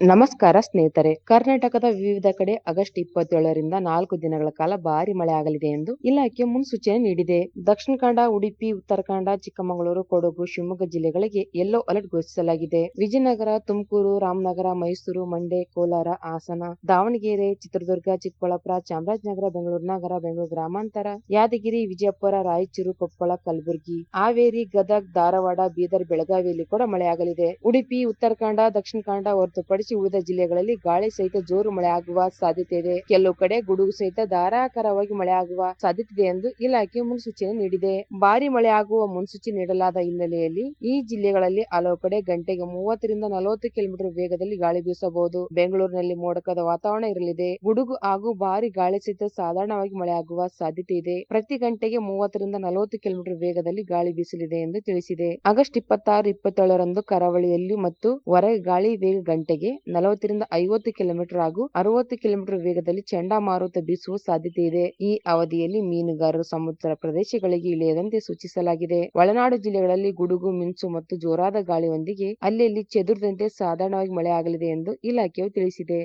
ನಮಸ್ಕಾರ ಸ್ನೇಹಿತರೆ. ಕರ್ನಾಟಕದ ವಿವಿಧ ಕಡೆ ಆಗಸ್ಟ್ ಇಪ್ಪತ್ತೇಳರಿಂದ ನಾಲ್ಕು ದಿನಗಳ ಕಾಲ ಭಾರಿ ಮಳೆ ಆಗಲಿದೆ ಎಂದು ಇಲಾಖೆ ಮುನ್ಸೂಚನೆ ನೀಡಿದೆ. ದಕ್ಷಿಣ ಕನ್ನಡ, ಉಡುಪಿ, ಉತ್ತರ ಕನ್ನಡ, ಚಿಕ್ಕಮಗಳೂರು, ಕೊಡಗು, ಶಿವಮೊಗ್ಗ ಜಿಲ್ಲೆಗಳಿಗೆ ಯೆಲ್ಲೋ ಅಲರ್ಟ್ ಘೋಷಿಸಲಾಗಿದೆ. ವಿಜಯನಗರ, ತುಮಕೂರು, ರಾಮನಗರ, ಮೈಸೂರು, ಮಂಡ್ಯ, ಕೋಲಾರ, ಹಾಸನ, ದಾವಣಗೆರೆ, ಚಿತ್ರದುರ್ಗ, ಚಿಕ್ಕಬಳ್ಳಾಪುರ, ಚಾಮರಾಜನಗರ, ಬೆಂಗಳೂರು, ನಗರ, ಬೆಂಗಳೂರು ಗ್ರಾಮಾಂತರ, ಯಾದಗಿರಿ, ವಿಜಯಪುರ, ರಾಯಚೂರು, ಕೊಪ್ಪಳ, ಕಲಬುರಗಿ, ಹಾವೇರಿ, ಗದಗ್, ಧಾರವಾಡ, ಬೀದರ್, ಬೆಳಗಾವಿಯಲ್ಲಿ ಕೂಡ ಮಳೆಯಾಗಲಿದೆ ಉಡುಪಿ, ಉತ್ತರ ದಕ್ಷಿಣ ಕನ್ನಡ ಹೊರತುಪಡಿಸಿ ಉಳಿದ ಜಿಲ್ಲೆಗಳಲ್ಲಿ ಗಾಳಿ ಸಹಿತ ಜೋರು ಮಳೆ ಆಗುವ ಸಾಧ್ಯತೆ ಇದೆ. ಕೆಲವು ಕಡೆ ಗುಡುಗು ಸಹಿತ ಧಾರಾಕಾರವಾಗಿ ಮಳೆ ಆಗುವ ಸಾಧ್ಯತೆ ಇದೆ ಎಂದು ಇಲಾಖೆ ಮುನ್ಸೂಚನೆ ನೀಡಿದೆ. ಭಾರಿ ಮಳೆ ಆಗುವ ಮುನ್ಸೂಚನೆ ನೀಡಲಾದ ಹಿನ್ನೆಲೆಯಲ್ಲಿ ಈ ಜಿಲ್ಲೆಗಳಲ್ಲಿ ಹಲವು ಕಡೆ ಗಂಟೆಗೆ ಮೂವತ್ತರಿಂದ ನಲವತ್ತು ಕಿಲೋಮೀಟರ್ ವೇಗದಲ್ಲಿ ಗಾಳಿ ಬೀಸಬಹುದು. ಬೆಂಗಳೂರಿನಲ್ಲಿ ಮೋಡಕದ ವಾತಾವರಣ ಇರಲಿದೆ. ಗುಡುಗು ಹಾಗೂ ಭಾರಿ ಗಾಳಿ ಸಹಿತ ಸಾಧಾರಣವಾಗಿ ಮಳೆ ಆಗುವ ಸಾಧ್ಯತೆ ಇದೆ. ಪ್ರತಿ ಗಂಟೆಗೆ ಮೂವತ್ತರಿಂದ ನಲವತ್ತು ಕಿಲೋಮೀಟರ್ ವೇಗದಲ್ಲಿ ಗಾಳಿ ಬೀಸಲಿದೆ ಎಂದು ತಿಳಿಸಿದೆ. ಆಗಸ್ಟ್ ಇಪ್ಪತ್ತಾರು, ಇಪ್ಪತ್ತೇಳರಂದು ಕರಾವಳಿಯಲ್ಲಿ ಮತ್ತು ಹೊರಗೆ ಗಾಳಿ ವೇಗ ಗಂಟೆಗೆ ನಲವತ್ತರಿಂದ ಐವತ್ತು ಕಿಲೋಮೀಟರ್ ಹಾಗೂ ಅರವತ್ತು ಕಿಲೋಮೀಟರ್ ವೇಗದಲ್ಲಿ ಚಂಡಮಾರುತ ಬೀಸುವ ಸಾಧ್ಯತೆ ಇದೆ. ಈ ಅವಧಿಯಲ್ಲಿ ಮೀನುಗಾರರು ಸಮುದ್ರ ಪ್ರದೇಶಗಳಿಗೆ ಇಳಿಯದಂತೆ ಸೂಚಿಸಲಾಗಿದೆ. ಒಳನಾಡು ಜಿಲ್ಲೆಗಳಲ್ಲಿ ಗುಡುಗು, ಮಿಂಚು ಮತ್ತು ಜೋರಾದ ಗಾಳಿಯೊಂದಿಗೆ ಅಲ್ಲಲ್ಲಿ ಚದುರಿದಂತೆ ಸಾಧಾರಣವಾಗಿ ಮಳೆಯಾಗಲಿದೆ ಎಂದು ಇಲಾಖೆಯು ತಿಳಿಸಿದೆ.